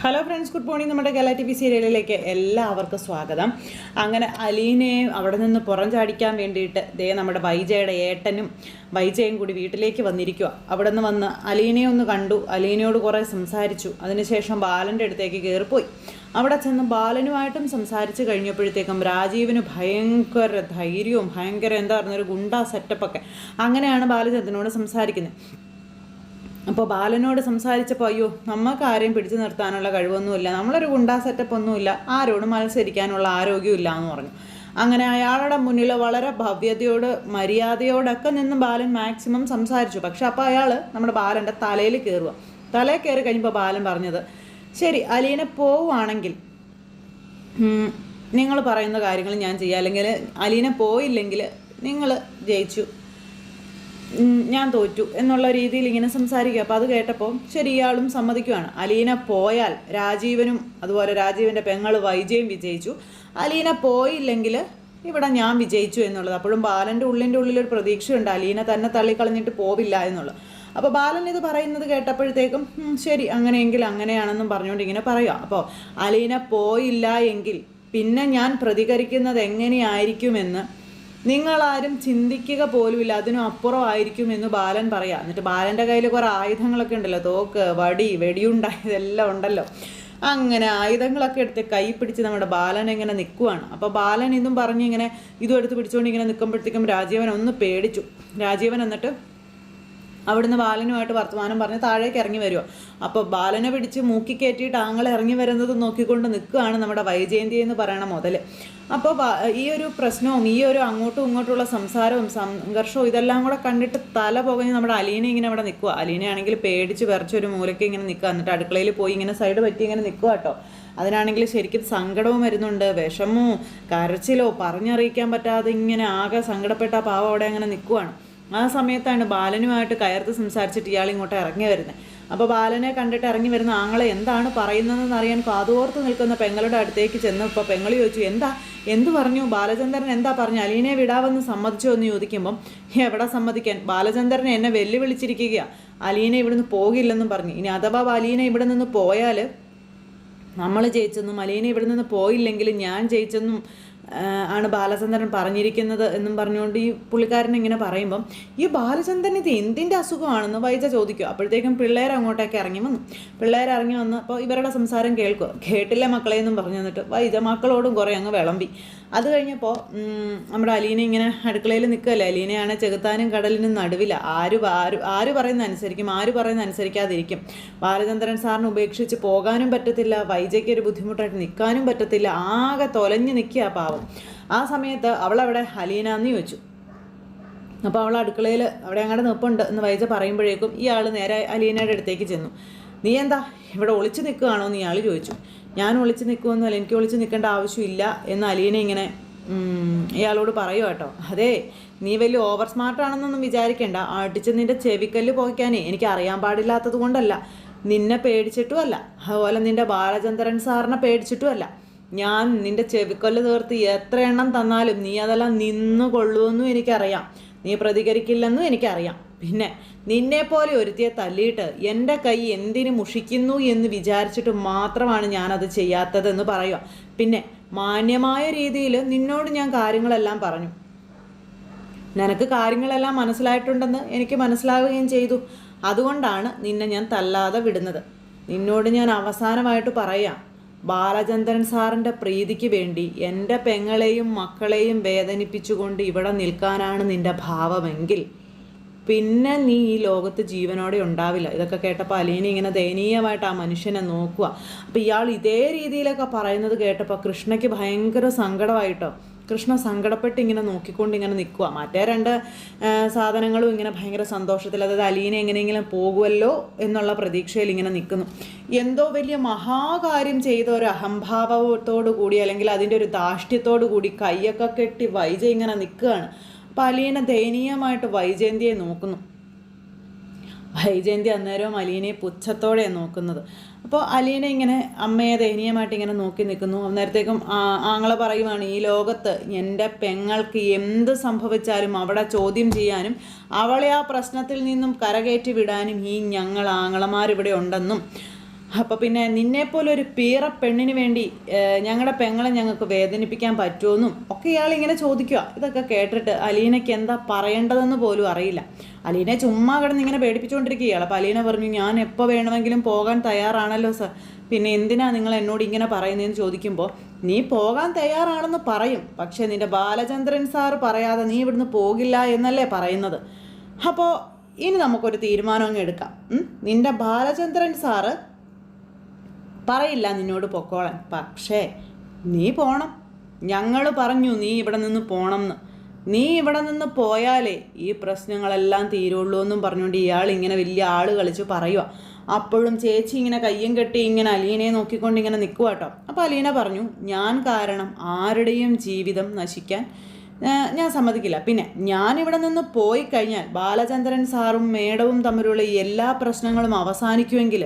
Hello friends good morning നമ്മുടെ Kerala T V സീരിയലിലേക്ക് എല്ലാവർക്കും സ്വാഗതം. അങ്ങനെ അലീനയും അവിടെ നിന്ന് പുറം ചാടിക്കാൻ വേണ്ടിയിട്ട് ദേ നമ്മുടെ വൈജയുടെ ഏട്ടനും വൈജയും കൂടി വീട്ടിലേക്ക് വന്നിരിക്കുക അവിടെ നിന്ന് വന്ന് അലീനയെ ഒന്ന് കണ്ടു. അലീനയോട് കുറേ സംസാരിച്ചു. അതിനുശേഷം ബാലന്റെ അടുത്തേക്ക് കയറിപ്പോയി അവിടെ ചെന്ന് ബാലനുമായിട്ടും സംസാരിച്ച് കഴിഞ്ഞപ്പോഴത്തേക്കും രാജീവിന് ഭയങ്കര ധൈര്യവും ഭയങ്കര എന്താ ഒരു ഗുണ്ട സെറ്റപ്പൊക്കെ അങ്ങനെയാണ് ബാലചന്ദ്രനോട് സംസാരിക്കുന്നത് അപ്പോൾ ബാലനോട് സംസാരിച്ചപ്പോൾ അയ്യോ നമുക്ക് ആരെയും പിടിച്ചു നിർത്താനുള്ള കഴിവൊന്നുമില്ല. നമ്മളൊരു ഗുണ്ടാ സെറ്റപ്പ് ഒന്നുമില്ല. ആരോടും മത്സരിക്കാനുള്ള ആരോഗ്യമില്ല എന്ന് പറഞ്ഞു. അങ്ങനെ അയാളുടെ മുന്നിൽ വളരെ ഭവ്യതയോട് മര്യാദയോടൊക്കെ നിന്ന് ബാലൻ മാക്സിമം സംസാരിച്ചു. പക്ഷെ അപ്പോൾ അയാൾ നമ്മുടെ ബാലന്റെ തലയിൽ കയറുക തലയിൽ കയറി കഴിഞ്ഞപ്പോൾ ബാലൻ പറഞ്ഞത് ശരി അലീനെ പോവുകയാണെങ്കിൽ നിങ്ങൾ പറയുന്ന കാര്യങ്ങൾ ഞാൻ ചെയ്യാം. അല്ലെങ്കിൽ അലീനെ പോയില്ലെങ്കിൽ നിങ്ങൾ ജയിച്ചു. ഞാൻ തോറ്റു എന്നുള്ള രീതിയിൽ ഇങ്ങനെ സംസാരിക്കുക അപ്പോൾ അത് കേട്ടപ്പോൾ ശരി ഇയാളും സമ്മതിക്കുവാണ്. അലീന പോയാൽ രാജീവനും അതുപോലെ രാജീവന്റെ പെങ്ങൾ വൈജയും വിജയിച്ചു. അലീന പോയില്ലെങ്കിൽ ഇവിടെ ഞാൻ വിജയിച്ചു എന്നുള്ളത്. അപ്പോഴും ബാലന്റെ ഉള്ളിന്റെ ഉള്ളിലൊരു പ്രതീക്ഷയുണ്ട്. അലീന തന്നെ തള്ളിക്കളഞ്ഞിട്ട് പോവില്ല എന്നുള്ളത്. അപ്പോൾ ബാലൻ ഇത് പറയുന്നത് കേട്ടപ്പോഴത്തേക്കും "ഉം, ശരി അങ്ങനെയെങ്കിൽ അങ്ങനെയാണെന്നും പറഞ്ഞുകൊണ്ട് ഇങ്ങനെ പറയുക അപ്പോൾ അലീന പോയില്ല എങ്കിൽ പിന്നെ ഞാൻ പ്രതികരിക്കുന്നത് എങ്ങനെയായിരിക്കുമെന്ന് നിങ്ങളാരും ചിന്തിക്കുക പോലുമില്ല. അതിനും അപ്പുറമായിരിക്കും എന്ന് ബാലൻ പറയാം. എന്നിട്ട് ബാലന്റെ കയ്യിൽ കുറേ ആയുധങ്ങളൊക്കെ ഉണ്ടല്ലോ. തോക്ക് വടി വെടിയുണ്ട ഇതെല്ലാം ഉണ്ടല്ലോ. അങ്ങനെ ആയുധങ്ങളൊക്കെ എടുത്ത് കൈ പിടിച്ച് നമ്മുടെ ബാലൻ ഇങ്ങനെ നിൽക്കുവാണ് അപ്പോൾ ബാലൻ ഇതും പറഞ്ഞ് ഇങ്ങനെ ഇതും എടുത്ത് പിടിച്ചുകൊണ്ട് ഇങ്ങനെ നിൽക്കുമ്പോഴത്തേക്കും രാജീവൻ ഒന്ന് പേടിച്ചു. രാജീവൻ എന്നിട്ട് അവിടുന്ന് ബാലനുമായിട്ട് വർത്തമാനം പറഞ്ഞ് താഴേക്ക് ഇറങ്ങി വരുമോ അപ്പോൾ ബാലനെ പിടിച്ച് മൂക്കി കയറ്റിയിട്ട് ആങ്ങൾ ഇറങ്ങി വരുന്നത് നോക്കിക്കൊണ്ട് നിൽക്കുകയാണ് നമ്മുടെ വൈജയന്തി എന്ന് പറയണ മുതൽ അപ്പോൾ ഈ ഒരു പ്രശ്നവും ഈ ഒരു അങ്ങോട്ടും ഇങ്ങോട്ടുള്ള സംസാരവും സംഘർഷവും ഇതെല്ലാം കൂടെ കണ്ടിട്ട് തല പുകഞ്ഞ് നമ്മുടെ അലീന ഇങ്ങനെ അവിടെ നിൽക്കുക അലീനയാണെങ്കിൽ പേടിച്ച് വിറച്ച് ഒരു മൂലയ്ക്ക് ഇങ്ങനെ നിൽക്കുക എന്നിട്ട് അടുക്കളയിൽ പോയി ഇങ്ങനെ സൈഡ് പറ്റി ഇങ്ങനെ നിൽക്കുക കേട്ടോ. അതിനാണെങ്കിൽ ശരിക്കും സങ്കടവും വരുന്നുണ്ട് വിഷമോ കരച്ചിലോ പറഞ്ഞറിയിക്കാൻ പറ്റാതെ ഇങ്ങനെ ആകെ സങ്കടപ്പെട്ട പാവം അവിടെ അങ്ങനെ നിൽക്കുവാണ്. ആ സമയത്താണ് ബാലനുമായിട്ട് കയർത്ത് സംസാരിച്ചിട്ട് ഇയാൾ ഇങ്ങോട്ട് ഇറങ്ങി വരുന്നത് അപ്പോൾ ബാലനെ കണ്ടിട്ട് ഇറങ്ങി വരുന്ന ആങ്ങളെ എന്താണ് പറയുന്നതെന്ന് അറിയാൻ കാതോർത്ത് നിൽക്കുന്ന പെങ്ങളുടെ അടുത്തേക്ക് ചെന്നപ്പോൾ പെങ്ങൾ ചോദിച്ചു എന്താ? എന്ത് പറഞ്ഞു? ബാലചന്ദ്രൻ എന്താ പറഞ്ഞു? അലീനെ വിടാവെന്ന് സമ്മതിച്ചോ എന്ന് ചോദിക്കുമ്പം എവിടെ സമ്മതിക്കാൻ? ബാലചന്ദ്രൻ എന്നെ വെല്ലുവിളിച്ചിരിക്കുകയാണ് അലീനെ ഇവിടുന്ന് പോകില്ലെന്നും പറഞ്ഞു. ഇനി അഥവാ അലീന ഇവിടെ നിന്ന് പോയാൽ നമ്മൾ ജയിച്ചെന്നും അലീന ഇവിടെ നിന്ന് പോയില്ലെങ്കിൽ ഞാൻ ജയിച്ചെന്നും ആണ് ബാലചന്ദ്രൻ പറഞ്ഞിരിക്കുന്നത് എന്നും പറഞ്ഞുകൊണ്ട് ഈ പുള്ളിക്കാരൻ ഇങ്ങനെ പറയുമ്പം ഈ ബാലചന്ദ്രൻ ഇത് എന്തിന്റെ അസുഖമാണെന്ന് വൈജ ചോദിക്കുക അപ്പോഴത്തേക്കും പിള്ളേർ അങ്ങോട്ടേക്ക് ഇറങ്ങി വന്നു. പിള്ളേർ ഇറങ്ങി വന്ന് അപ്പോൾ ഇവരുടെ സംസാരം കേൾക്കുക കേട്ടില്ല മക്കളെ എന്നും പറഞ്ഞു തന്നിട്ട് വൈജ മക്കളോടും കുറേ അങ്ങ് വിളമ്പി. അത് കഴിഞ്ഞപ്പോൾ നമ്മുടെ അലീന ഇങ്ങനെ അടുക്കളയിൽ നിൽക്കുകയല്ലേ? അലീനയാണ് ചെകുത്താനും കടലിനും നടുവില്ല ആര് ആര് ആര് പറയുന്ന അനുസരിക്കും. ആര് പറയുന്ന അനുസരിക്കാതിരിക്കും. ബാലചന്ദ്രൻ സാറിന് ഉപേക്ഷിച്ച് പോകാനും പറ്റത്തില്ല. വൈജയ്ക്ക് ഒരു ബുദ്ധിമുട്ടായിട്ട് നിൽക്കാനും പറ്റത്തില്ല. ആകെ തൊലഞ്ഞ് നിൽക്കുക പാവം. ആ സമയത്ത് അവളവിടെ ഹലീന എന്ന് ചോദിച്ചു. അപ്പോൾ അവൾ അടുക്കളയിൽ അവിടെ അങ്ങോട്ട് നിൽപ്പുണ്ട് എന്ന് വൈജ പറയുമ്പോഴേക്കും ഇയാൾ നേരെ അലീനയുടെ അടുത്തേക്ക് ചെന്നു. നീ എന്താ? ഇവിടെ ഒളിച്ചു നിൽക്കുകയാണോ? എന്ന് ഇയാൾ ചോദിച്ചു. ഞാൻ ഒളിച്ചു നിൽക്കുമെന്നല്ല എനിക്ക് ഒളിച്ചു നിൽക്കേണ്ട ആവശ്യമില്ല എന്ന് അലീന ഇങ്ങനെ ഇയാളോട് പറയുക കേട്ടോ. അതെ നീ വലിയ ഓവർ സ്മാർട്ടാണെന്നൊന്നും വിചാരിക്കേണ്ട. അടിച്ച് നിന്റെ ചെവിക്കല്ല് പോയിക്കാനേ എനിക്ക് അറിയാൻ പാടില്ലാത്തത് കൊണ്ടല്ല. നിന്നെ പേടിച്ചിട്ടുമല്ല. അതുപോലെ നിന്റെ ബാലചന്ദ്രൻ സാറിനെ പേടിച്ചിട്ടുമല്ല. ഞാൻ നിന്റെ ചെവിക്കൊല്ല തീർത്ത് എത്ര എണ്ണം തന്നാലും നീ അതെല്ലാം നിന്നു കൊള്ളുമെന്നും എനിക്കറിയാം. നീ പ്രതികരിക്കില്ലെന്നും എനിക്കറിയാം. പിന്നെ നിന്നെ പോലെ ഒരുത്തിയെ തല്ലിയിട്ട് എന്റെ കൈ എന്തിനു മുഷിക്കുന്നു എന്ന് വിചാരിച്ചിട്ട് മാത്രമാണ് ഞാനത് ചെയ്യാത്തതെന്ന് പറയുക. പിന്നെ മാന്യമായ രീതിയിൽ നിന്നോട് ഞാൻ കാര്യങ്ങളെല്ലാം പറഞ്ഞു. നിനക്ക് കാര്യങ്ങളെല്ലാം മനസ്സിലായിട്ടുണ്ടെന്ന് എനിക്ക് മനസ്സിലാവുകയും ചെയ്തു. അതുകൊണ്ടാണ് നിന്നെ ഞാൻ തല്ലാതെ വിടുന്നത്. നിന്നോട് ഞാൻ അവസാനമായിട്ട് പറയാം. ബാലചന്ദ്രൻ സാറിന്റെ പ്രീതിക്ക് വേണ്ടി എന്റെ പെങ്ങളെയും മക്കളെയും വേദനിപ്പിച്ചുകൊണ്ട് ഇവിടെ നിൽക്കാനാണ് നിന്റെ ഭാവമെങ്കിൽ പിന്നെ നീ ഈ ലോകത്ത് ജീവനോടെ ഉണ്ടാവില്ല. ഇതൊക്കെ കേട്ടപ്പോൾ അലീന ഇങ്ങനെ ദയനീയമായിട്ട് ആ മനുഷ്യനെ നോക്കുക. അപ്പോൾ ഇയാൾ ഇതേ രീതിയിലൊക്കെ പറയുന്നത് കേട്ടപ്പോൾ കൃഷ്ണയ്ക്ക് ഭയങ്കര സങ്കടമായിട്ടോ. കൃഷ്ണ സങ്കടപ്പെട്ട് ഇങ്ങനെ നോക്കിക്കൊണ്ട് ഇങ്ങനെ നിൽക്കുക മറ്റേ രണ്ട് സാധനങ്ങളും ഇങ്ങനെ ഭയങ്കര സന്തോഷത്തിൽ അതായത് അലീന എങ്ങനെയെങ്കിലും പോകുമല്ലോ എന്നുള്ള പ്രതീക്ഷയിൽ ഇങ്ങനെ നിൽക്കുന്നു എന്തോ വലിയ മഹാകാര്യം ചെയ്ത ഒരു അഹംഭാവത്തോടു കൂടി അല്ലെങ്കിൽ അതിന്റെ ഒരു ധാഷ്ട്യത്തോടു കൂടി കൈയൊക്കെ കെട്ടി വൈജ ഇങ്ങനെ നിൽക്കുകയാണ്. അപ്പോൾ അലീന ദയനീയമായിട്ട് വൈജയന്തിയെ നോക്കുന്നു. വൈജയന്തി അന്നേരവും അലീനയെ പുച്ഛത്തോടെ നോക്കുന്നത്. അപ്പോൾ അലീന ഇങ്ങനെ അമ്മയെ ദയനീയമായിട്ട് ഇങ്ങനെ നോക്കി നിൽക്കുന്നു. അന്നേരത്തേക്കും ആങ്ങളെ പറയുവാണ് ഈ ലോകത്ത് എന്റെ പെങ്ങൾക്ക് എന്ത് സംഭവിച്ചാലും അവിടെ ചോദ്യം ചെയ്യാനും അവളെ ആ പ്രശ്നത്തിൽ നിന്നും കരകയറ്റി വിടാനും ഈ ഞങ്ങൾ ആങ്ങളമാരിവിടെ ഉണ്ടെന്നും അപ്പോൾ പിന്നെ നിന്നെപ്പോലെ ഒരു പീറ പെണ്ണിന് വേണ്ടി ഞങ്ങളുടെ പെങ്ങളെ ഞങ്ങൾക്ക് വേദനിപ്പിക്കാൻ പറ്റുമെന്നും ഒക്കെ ഇയാൾ ഇങ്ങനെ ചോദിക്കുക ഇതൊക്കെ കേട്ടിട്ട് അലീനയ്ക്ക് എന്താ പറയേണ്ടതെന്ന് പോലും അറിയില്ല. അലീനെ ചുമ്മാ കിടന്ന് ഇങ്ങനെ പേടിപ്പിച്ചുകൊണ്ടിരിക്കുകയാണ് അപ്പോൾ അലീന പറഞ്ഞു ഞാൻ എപ്പോൾ വേണമെങ്കിലും പോകാൻ തയ്യാറാണല്ലോ സർ. പിന്നെ എന്തിനാ നിങ്ങൾ എന്നോട് ഇങ്ങനെ പറയുന്നതെന്ന് ചോദിക്കുമ്പോൾ നീ പോകാൻ തയ്യാറാണെന്ന് പറയും. പക്ഷേ നിന്റെ ബാലചന്ദ്രൻ സാർ പറയാതെ നീ ഇവിടുന്ന് പോകില്ല എന്നല്ലേ പറയുന്നത്. അപ്പോൾ ഇനി നമുക്കൊരു തീരുമാനം അങ്ങ് എടുക്കാം? നിന്റെ ബാലചന്ദ്രൻ സാറ് പറയില്ല നിന്നോട് പൊക്കോളാൻ. പക്ഷേ നീ പോണം. ഞങ്ങൾ പറഞ്ഞു നീ ഇവിടെ നിന്ന് പോണം എന്ന് നീ ഇവിടെ നിന്ന് പോയാലേ ഈ പ്രശ്നങ്ങളെല്ലാം തീരുള്ളൂ എന്നും പറഞ്ഞുകൊണ്ട് ഇയാൾ ഇങ്ങനെ വലിയ ആൾ കളിച്ച് പറയുക അപ്പോഴും ചേച്ചി ഇങ്ങനെ കയ്യും കെട്ടി ഇങ്ങനെ അലീനയെ നോക്കിക്കൊണ്ട് ഇങ്ങനെ നിൽക്കുക കേട്ടോ അപ്പോൾ അലീന പറഞ്ഞു ഞാൻ കാരണം ആരുടെയും ജീവിതം നശിക്കാൻ ഞാൻ സമ്മതിക്കില്ല. പിന്നെ ഞാനിവിടെ നിന്ന് പോയി കഴിഞ്ഞാൽ ബാലചന്ദ്രൻ സാറും മേഡവും തമ്മിലുള്ള എല്ലാ പ്രശ്നങ്ങളും അവസാനിക്കുമെങ്കിൽ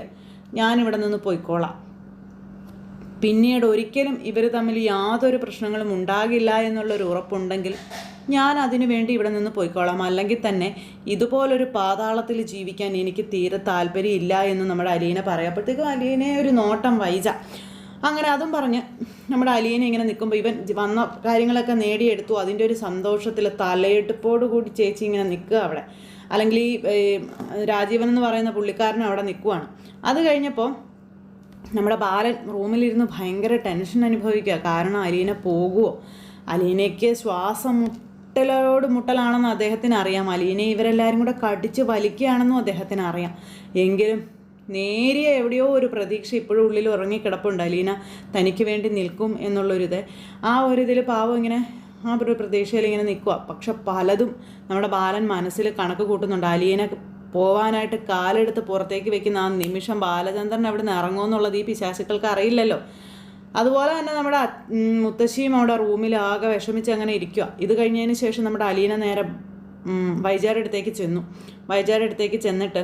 ഞാനിവിടെ നിന്ന് പോയിക്കോളാം. പിന്നീട് ഒരിക്കലും ഇവർ തമ്മിൽ യാതൊരു പ്രശ്നങ്ങളും ഉണ്ടാകില്ല എന്നുള്ളൊരു ഉറപ്പുണ്ടെങ്കിൽ ഞാൻ അതിനു വേണ്ടി ഇവിടെ നിന്ന് പോയിക്കോളാം. അല്ലെങ്കിൽ തന്നെ ഇതുപോലൊരു പാതാളത്തിൽ ജീവിക്കാൻ എനിക്ക് തീരെ താല്പര്യമില്ല എന്ന് നമ്മുടെ അലീന പറയപ്പോഴത്തേക്കും അലീനെ ഒരു നോട്ടം വൈജ. അങ്ങനെ അതും പറഞ്ഞ് നമ്മുടെ അലീന ഇങ്ങനെ നിൽക്കുമ്പോൾ ഇവൻ വന്ന കാര്യങ്ങളൊക്കെ നേടിയെടുത്തു. അതിന്റെ ഒരു സന്തോഷത്തിൽ തലയെടുപ്പോട് കൂടി ചേച്ചി ഇങ്ങനെ നിൽക്കുക അവിടെ. അല്ലെങ്കിൽ ഈ രാജീവൻ എന്ന് പറയുന്ന പുള്ളിക്കാരൻ അവിടെ നിൽക്കുവാണ്. അത് കഴിഞ്ഞപ്പോൾ നമ്മുടെ ബാലൻ റൂമിലിരുന്ന് ഭയങ്കര ടെൻഷൻ അനുഭവിക്കുക. കാരണം അലീന പോകുമോ അലീനയ്ക്ക് ശ്വാസം മുട്ടലോട് മുട്ടലാണെന്ന് അദ്ദേഹത്തിന് അറിയാം. അലീനെ ഇവരെല്ലാവരും കൂടെ കടിച്ച് വലിക്കുകയാണെന്നും അദ്ദേഹത്തിന് അറിയാം. എങ്കിലും നേരിയ എവിടെയോ ഒരു പ്രതീക്ഷ ഇപ്പോഴും ഉള്ളിൽ ഉറങ്ങിക്കിടപ്പുണ്ട് അലീന തനിക്ക് വേണ്ടി നിൽക്കും എന്നുള്ളൊരിത്. ആ ഒരു ഇതിൽ പാവം ഇങ്ങനെ ആ ഒരു പ്രതീക്ഷയിൽ ഇങ്ങനെ നിൽക്കുക പക്ഷെ പലതും നമ്മുടെ ബാലൻ മനസ്സിൽ കണക്ക് കൂട്ടുന്നുണ്ട്. അലീന പോവാനായിട്ട് കാലെടുത്ത് പുറത്തേക്ക് വെക്കുന്ന ആ നിമിഷം ബാലചന്ദ്രൻ അവിടെ നിന്ന് ഇറങ്ങുമെന്നുള്ളത് ഈ പിശാശുക്കൾക്ക് അറിയില്ലല്ലോ. അതുപോലെ തന്നെ നമ്മുടെ മുത്തശ്ശിയും അവിടെ റൂമിൽ ആകെ വിഷമിച്ച് അങ്ങനെ ഇരിക്കുക ഇത് കഴിഞ്ഞതിന് ശേഷം നമ്മുടെ അലീന നേരെ വൈജാരുടെ അടുത്തേക്ക് ചെന്നു. വൈജാരുടെ അടുത്തേക്ക് ചെന്നിട്ട്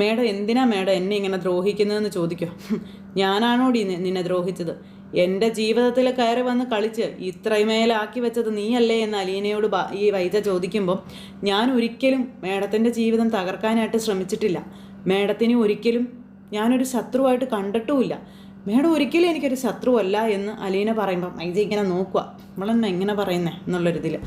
മേഡം എന്തിനാ മേഡം എന്നെ ഇങ്ങനെ ദ്രോഹിക്കുന്നതെന്ന് ചോദിക്കുക ഞാനാണോടി നിന്നെ ദ്രോഹിച്ചത്? എന്റെ ജീവിതത്തിൽ കയറി വന്ന് കളിച്ച് ഇത്രമേലാക്കി വെച്ചത് നീയല്ലേ എന്ന് അലീനയോട് ഈ വൈദ്യ ചോദിക്കുമ്പോൾ ഞാൻ ഒരിക്കലും മേഡത്തിന്റെ ജീവിതം തകർക്കാനായിട്ട് ശ്രമിച്ചിട്ടില്ല. മേഡത്തിന് ഒരിക്കലും ഞാനൊരു ശത്രുവായിട്ട് കണ്ടിട്ടുമില്ല. മേഡം ഒരിക്കലും എനിക്കൊരു ശത്രുവല്ല എന്ന് അലീന പറയുമ്പം വൈദ്യ ഇങ്ങനെ നോക്കുക നമ്മളെന്നെ എങ്ങനെ പറയുന്നേ എന്നുള്ളൊരിതിൽ.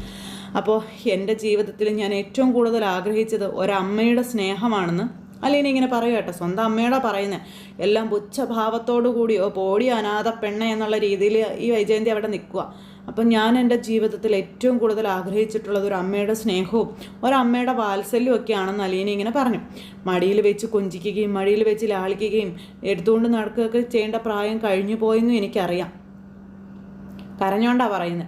അപ്പോൾ എന്റെ ജീവിതത്തിൽ ഞാൻ ഏറ്റവും കൂടുതൽ ആഗ്രഹിച്ചത് ഒരമ്മയുടെ സ്നേഹമാണെന്ന് അലീന ഇങ്ങനെ പറയുക കേട്ടോ. സ്വന്തം അമ്മയോടാ പറയുന്നത് എല്ലാം പുച്ഛഭാവത്തോടു കൂടിയോ പോടി അനാഥ പെണ്ണ എന്നുള്ള രീതിയിൽ ഈ വൈജയന്തി അവിടെ നിൽക്കുക അപ്പം ഞാൻ എന്റെ ജീവിതത്തിൽ ഏറ്റവും കൂടുതൽ ആഗ്രഹിച്ചിട്ടുള്ളത് ഒരു അമ്മയുടെ സ്നേഹവും ഒരമ്മയുടെ വാത്സല്യവും ഒക്കെയാണെന്ന് അലീന ഇങ്ങനെ പറഞ്ഞു. മടിയിൽ വെച്ച് കൊഞ്ചിക്കുകയും മടിയിൽ വെച്ച് ലാളിക്കുകയും എടുത്തുകൊണ്ട് നടക്കുകയൊക്കെ ചെയ്യേണ്ട പ്രായം കഴിഞ്ഞു പോയെന്നും എനിക്കറിയാം. കരഞ്ഞോണ്ടാണ് പറയുന്നത്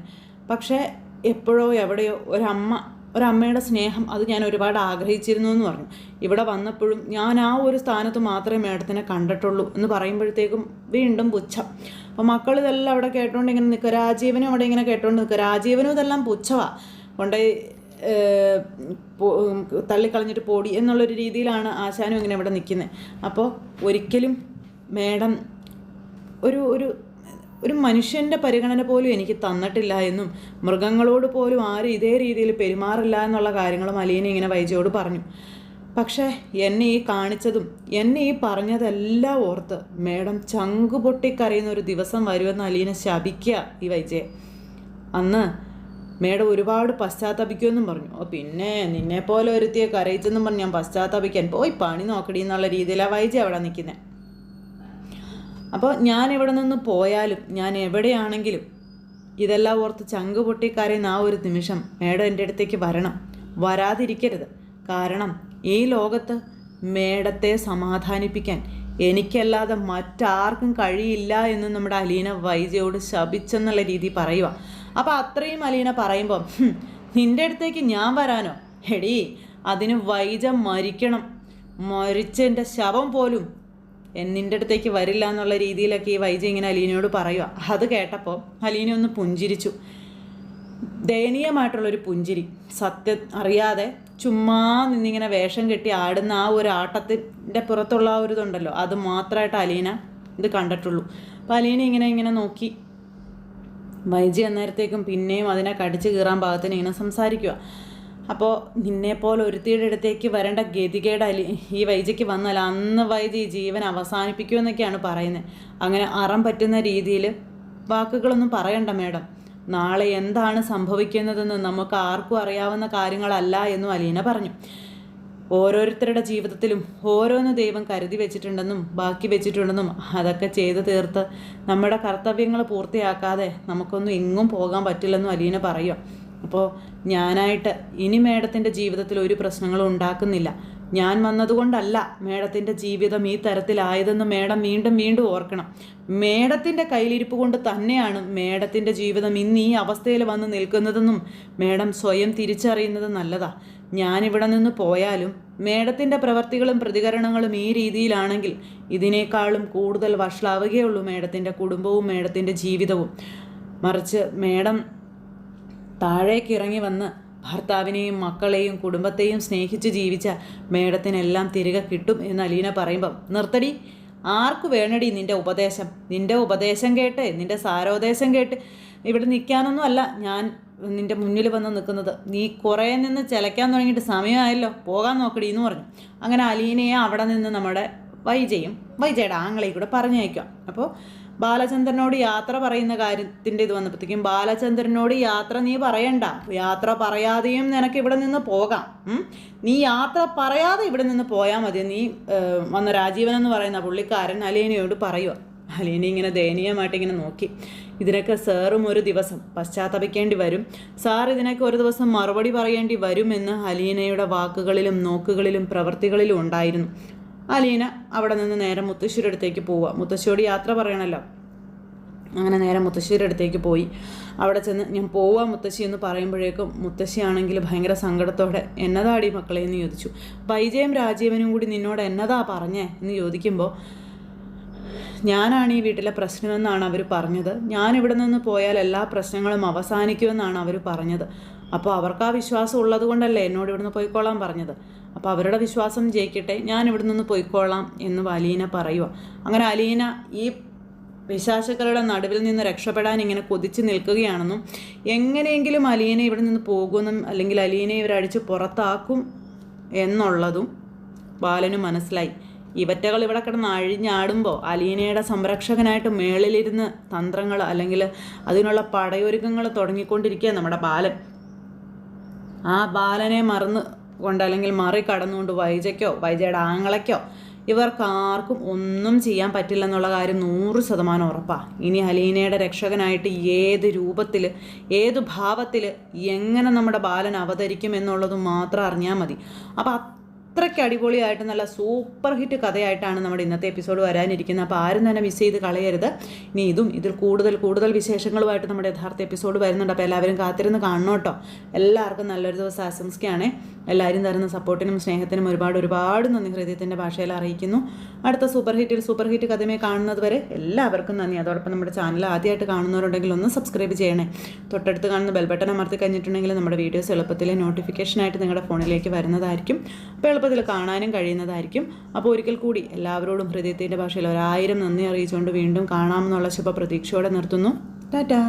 പക്ഷേ എപ്പോഴോ എവിടെയോ ഒരമ്മ ഒരമ്മയുടെ സ്നേഹം അത് ഞാൻ ഒരുപാട് ആഗ്രഹിച്ചിരുന്നു എന്ന് പറഞ്ഞു. ഇവിടെ വന്നപ്പോഴും ഞാൻ ആ ഒരു സ്ഥാനത്ത് മാത്രമേ മേഡത്തിനെ കണ്ടിട്ടുള്ളൂ എന്ന് പറയുമ്പോഴത്തേക്കും വീണ്ടും പുച്ഛം. അപ്പോൾ മക്കൾ ഇതെല്ലാം അവിടെ കേട്ടോണ്ട് ഇങ്ങനെ നിൽക്കുക രാജീവനും അവിടെ ഇങ്ങനെ കേട്ടോണ്ട് നിൽക്കുക. രാജീവനും ഇതെല്ലാം പുച്ഛവാ. കൊണ്ടുപോയി ഏഹ്, പോ- തള്ളിക്കളഞ്ഞിട്ട് പോടി എന്നുള്ളൊരു രീതിയിലാണ് ആശാനും ഇങ്ങനെ ഇവിടെ നിൽക്കുന്നത്. അപ്പോൾ ഒരിക്കലും മേഡം ഒരു ഒരു ഒരു മനുഷ്യന്റെ പരിഗണന പോലും എനിക്ക് തന്നിട്ടില്ല എന്നും മൃഗങ്ങളോട് പോലും ആരും ഇതേ രീതിയിൽ പെരുമാറില്ല എന്നുള്ള കാര്യങ്ങളും അലീന ഇങ്ങനെ വൈജയോട് പറഞ്ഞു. പക്ഷേ എന്നെ ഈ കാണിച്ചതും എന്നെ ഈ പറഞ്ഞതെല്ലാം ഓർത്ത് മേഡം ചങ്കു പൊട്ടിക്കരയുന്ന ഒരു ദിവസം വരുമെന്ന് അലീന ശപിക്കുക ഈ വൈജയെ. അന്ന് മേഡം ഒരുപാട് പശ്ചാത്തപിക്കുമെന്നും പറഞ്ഞു. ഓ പിന്നെ നിന്നെപ്പോലെ ഒരുത്തിയെ കരയിച്ചെന്നും പറഞ്ഞ് ഞാൻ പശ്ചാത്തപിക്കാൻ പോയി പണി നോക്കടി എന്നുള്ള രീതിയിലാണ് വൈജ അവിടെ നിൽക്കുന്നത് അപ്പോൾ ഞാൻ ഇവിടെ നിന്ന് പോയാലും ഞാൻ എവിടെയാണെങ്കിലും ഇതെല്ലാം ഓർത്ത് ചങ്ക് പൊട്ടിക്കരയുന്ന ആ ഒരു നിമിഷം മേഡം എന്റെ അടുത്തേക്ക് വരണം. വരാതിരിക്കരുത്. കാരണം ഈ ലോകത്ത് മേഡത്തെ സമാധാനിപ്പിക്കാൻ എനിക്കല്ലാതെ മറ്റാർക്കും കഴിയില്ല എന്ന് നമ്മുടെ അലീന വൈജയോട് ശപിച്ചെന്നുള്ള രീതി പറയുക അപ്പോൾ അത്രയും അലീന പറയുമ്പം നിന്റെ അടുത്തേക്ക് ഞാൻ വരാനോ? എടീ അതിന് വൈജ മരിക്കണം. മരിച്ചതിന്റെ ശവം പോലും നിന്റെ അടുത്തേക്ക് വരില്ല എന്നുള്ള രീതിയിലൊക്കെ ഈ വൈജി ഇങ്ങനെ അലീനയോട് പറയുക അത് കേട്ടപ്പോൾ അലീന ഒന്ന് പുഞ്ചിരിച്ചു. ദയനീയമായിട്ടുള്ളൊരു പുഞ്ചിരി. സത്യം അറിയാതെ ചുമ്മാ നിന്നിങ്ങനെ വേഷം കെട്ടി ആടുന്ന ആ ഒരു ആട്ടത്തിന്റെ പുറത്തുള്ള ആ ഒരു ഇതുണ്ടല്ലോ അത് മാത്രമായിട്ട് അലീന ഇത് കണ്ടിട്ടുള്ളൂ. അപ്പോൾ അലീന ഇങ്ങനെ ഇങ്ങനെ നോക്കി. വൈജി അന്നേരത്തേക്കും പിന്നെയും അതിനെ കടിച്ചു കീറാൻ പാകത്തിന് ഇങ്ങനെ സംസാരിക്കുക അപ്പോൾ നിന്നെപ്പോലെ ഒരുത്തിയുടെ അടുത്തേക്ക് വരേണ്ട ഗതികേട് അലി ഈ വൈജയ്ക്ക് വന്നാൽ അന്ന് വൈദ്യ ജീവൻ അവസാനിപ്പിക്കുമെന്നൊക്കെയാണ് പറയുന്നത്. അങ്ങനെ അറം പറ്റുന്ന രീതിയിൽ വാക്കുകളൊന്നും പറയണ്ട മേഡം. നാളെ എന്താണ് സംഭവിക്കുന്നതെന്ന് നമുക്ക് ആർക്കും അറിയാവുന്ന കാര്യങ്ങളല്ല എന്നും അലീന പറഞ്ഞു. ഓരോരുത്തരുടെ ജീവിതത്തിലും ഓരോന്ന് ദൈവം കരുതി വെച്ചിട്ടുണ്ടെന്നും ബാക്കി വെച്ചിട്ടുണ്ടെന്നും അതൊക്കെ ചെയ്തു തീർത്ത് നമ്മുടെ കർത്തവ്യങ്ങൾ പൂർത്തിയാക്കാതെ നമുക്കൊന്നും എങ്ങും പോകാൻ പറ്റില്ലെന്നും അലീന പറയുക അപ്പോൾ ഞാനായിട്ട് ഇനി മേഡത്തിന്റെ ജീവിതത്തിൽ ഒരു പ്രശ്നങ്ങളും ഉണ്ടാക്കുന്നില്ല. ഞാൻ വന്നതുകൊണ്ടല്ല മേഡത്തിന്റെ ജീവിതം ഈ തരത്തിലായതെന്ന് മേഡം വീണ്ടും വീണ്ടും ഓർക്കണം. മേഡത്തിന്റെ കയ്യിലിരിപ്പ് കൊണ്ട് തന്നെയാണ് മേഡത്തിന്റെ ജീവിതം ഇന്ന് ഈ അവസ്ഥയിൽ വന്ന് നിൽക്കുന്നതെന്നും മേഡം സ്വയം തിരിച്ചറിയുന്നത് നല്ലതാ. ഞാനിവിടെ നിന്ന് പോയാലും മേഡത്തിന്റെ പ്രവർത്തികളും പ്രതികരണങ്ങളും ഈ രീതിയിലാണെങ്കിൽ ഇതിനേക്കാളും കൂടുതൽ വഷളാവുകയുള്ളൂ മേഡത്തിന്റെ കുടുംബവും മേഡത്തിന്റെ ജീവിതവും. മറിച്ച് മേഡം താഴേക്ക് ഇറങ്ങി വന്ന് ഭർത്താവിനെയും മക്കളെയും കുടുംബത്തെയും സ്നേഹിച്ച് ജീവിച്ച മേഡത്തിനെല്ലാം തിരികെ കിട്ടും എന്ന് അലീന പറയുമ്പം നിർത്തടി. ആർക്കു വേണടി നിന്റെ ഉപദേശം? നിന്റെ ഉപദേശം കേട്ട് നിന്റെ സാരോദേശം കേട്ട്. ഇവിടെ നിൽക്കാനൊന്നും അല്ല ഞാൻ നിന്റെ മുന്നിൽ വന്ന് നിൽക്കുന്നത്. നീ കുറേ നിന്ന് ചിലയ്ക്കാൻ തുടങ്ങിയിട്ട് സമയമായല്ലോ. പോകാൻ നോക്കടി എന്ന് പറഞ്ഞു. അങ്ങനെ അലീനയെ അവിടെ നിന്ന് നമ്മുടെ വൈജയും വൈജയുടെ ആങ്ങളെ കൂടെ പറഞ്ഞയക്കാം. അപ്പോൾ ബാലചന്ദ്രനോട് യാത്ര പറയുന്ന കാര്യത്തിന്റെ ഇത് വന്നപ്പോഴത്തേക്കും ബാലചന്ദ്രനോട് യാത്ര നീ പറയണ്ട. യാത്ര പറയാതെയും നിനക്ക് ഇവിടെ നിന്ന് പോകാം. നീ യാത്ര പറയാതെ ഇവിടെ നിന്ന് പോയാൽ മതി. നീ വന്ന രാജീവൻ എന്ന് പറയുന്ന പുള്ളിക്കാരൻ അലീനയോട് പറയുക അലീന ഇങ്ങനെ ദയനീയമായിട്ട് ഇങ്ങനെ നോക്കി. ഇതിനൊക്കെ സാറും ഒരു ദിവസം പശ്ചാത്തപിക്കേണ്ടി വരും. സാർ ഇതിനൊക്കെ ഒരു ദിവസം മറുപടി പറയേണ്ടി വരുമെന്ന് അലീനയുടെ വാക്കുകളിലും നോക്കുകളിലും പ്രവൃത്തികളിലും ഉണ്ടായിരുന്നു. അലീന അവിടെ നിന്ന് നേരെ മുത്തശ്ശിയുടെ അടുത്തേക്ക് പോവുക. മുത്തശ്ശിയോട് യാത്ര പറയണല്ലോ. അങ്ങനെ നേരെ മുത്തശ്ശിയുടെ അടുത്തേക്ക് പോയി. അവിടെ ചെന്ന് ഞാൻ പോവാ മുത്തശ്ശി എന്ന് പറയുമ്പോഴേക്കും മുത്തശ്ശിയാണെങ്കിൽ ഭയങ്കര സങ്കടത്തോടെ എന്നതാടി മക്കളെ എന്ന് ചോദിച്ചു. വൈജയം രാജീവനും കൂടി നിന്നോട് എന്നതാ പറഞ്ഞേ എന്ന് ചോദിക്കുമ്പോൾ ഞാനാണ് ഈ വീട്ടിലെ പ്രശ്നമെന്നാണ് അവർ പറഞ്ഞത്. ഞാൻ ഇവിടെ നിന്ന് പോയാൽ എല്ലാ പ്രശ്നങ്ങളും അവസാനിക്കുമെന്നാണ് അവർ പറഞ്ഞത്. അപ്പോൾ അവർക്ക് ആ വിശ്വാസം ഉള്ളത് കൊണ്ടല്ലേ എന്നോട് ഇവിടുന്ന് പോയിക്കോളാൻ പറഞ്ഞത്? അപ്പോൾ അവരുടെ വിശ്വാസം ജയിക്കട്ടെ ഞാൻ ഇവിടെ നിന്ന് പോയിക്കോളാം എന്ന് അലീന പറയുക അങ്ങനെ അലീന ഈ വിശാശക്കളുടെ നടുവിൽ നിന്ന് രക്ഷപ്പെടാൻ ഇങ്ങനെ കൊതിച്ച് നിൽക്കുകയാണെന്നും എങ്ങനെയെങ്കിലും അലീന ഇവിടെ നിന്ന് പോകുമെന്നും അല്ലെങ്കിൽ അലീനെ ഇവരടിച്ച് പുറത്താക്കും എന്നുള്ളതും ബാലന് മനസ്സിലായി. ഇവറ്റകൾ ഇവിടെ കിടന്ന് അഴിഞ്ഞാടുമ്പോൾ അലീനയുടെ സംരക്ഷകനായിട്ട് മേളിലിരുന്ന് തന്ത്രങ്ങൾ അല്ലെങ്കിൽ അതിനുള്ള പടയൊരുക്കങ്ങൾ തുടങ്ങിക്കൊണ്ടിരിക്കുക നമ്മുടെ ബാലൻ. ആ ബാലനെ മറന്ന് കൊണ്ട് അല്ലെങ്കിൽ മറി കടന്നുകൊണ്ട് വൈജയ്ക്കോ വൈജയുടെ ആങ്ങളയ്ക്കോ ഇവർക്കാർക്കും ഒന്നും ചെയ്യാൻ പറ്റില്ലെന്നുള്ള കാര്യം നൂറ് ശതമാനം ഉറപ്പാണ് ഇനി അലീനയുടെ രക്ഷകനായിട്ട് ഏത് രൂപത്തിൽ ഏത് ഭാവത്തിൽ എങ്ങനെ നമ്മുടെ ബാലൻ അവതരിക്കും എന്നുള്ളത് മാത്രം അറിഞ്ഞാൽ മതി. അപ്പോൾ അത്രയ്ക്ക് അടിപൊളിയായിട്ട് നല്ല സൂപ്പർ ഹിറ്റ് കഥയായിട്ടാണ് നമ്മുടെ ഇന്നത്തെ എപ്പിസോഡ് വരാനിരിക്കുന്നത്. അപ്പോൾ ആരും തന്നെ മിസ് ചെയ്ത് കളയരുത്. ഇനി ഇതും ഇതിൽ കൂടുതൽ കൂടുതൽ വിശേഷങ്ങളുമായിട്ട് നമ്മുടെ യഥാർത്ഥ എപ്പിസോഡ് വരുന്നുണ്ട്. അപ്പോൾ എല്ലാവരും കാത്തിരുന്ന് കാണണം കേട്ടോ. എല്ലാവർക്കും നല്ലൊരു ദിവസം ആശംസിക്കുകയാണ്. എല്ലാവരും തരുന്ന സപ്പോർട്ടിനും സ്നേഹത്തിനും ഒരുപാട് ഒരുപാട് നന്ദി. ഹൃദയത്തിന്റെ ഭാഷയിൽ അറിയിക്കുന്നു. അടുത്ത സൂപ്പർ ഹിറ്റിൽ സൂപ്പർ ഹിറ്റ് കഥമേ കാണുന്നത് വരെ എല്ലാവർക്കും നന്ദി. അതോടൊപ്പം നമ്മുടെ ചാനൽ ആദ്യമായിട്ട് കാണുന്നവരുണ്ടെങ്കിൽ ഒന്ന് സബ്സ്ക്രൈബ് ചെയ്യണേ. തൊട്ടടുത്ത് കാണുന്ന ബെൽബട്ടൺ അമർത്തി കഴിഞ്ഞിട്ടുണ്ടെങ്കിൽ നമ്മുടെ വീഡിയോസ് എളുപ്പത്തിൽ നോട്ടിഫിക്കേഷനായിട്ട് നിങ്ങളുടെ ഫോണിലേക്ക് വരുന്നതായിരിക്കും. അപ്പോൾ എളുപ്പത്തിൽ കാണാനും കഴിയുന്നതായിരിക്കും. അപ്പോൾ ഒരിക്കൽ കൂടി എല്ലാവരോടും ഹൃദയത്തിന്റെ ഭാഷയിൽ ഒരായിരം നന്ദി അറിയിച്ചുകൊണ്ട് വീണ്ടും കാണാമെന്നുള്ള ശുഭ പ്രതീക്ഷയോടെ നിർത്തുന്നു. ടാറ്റാ.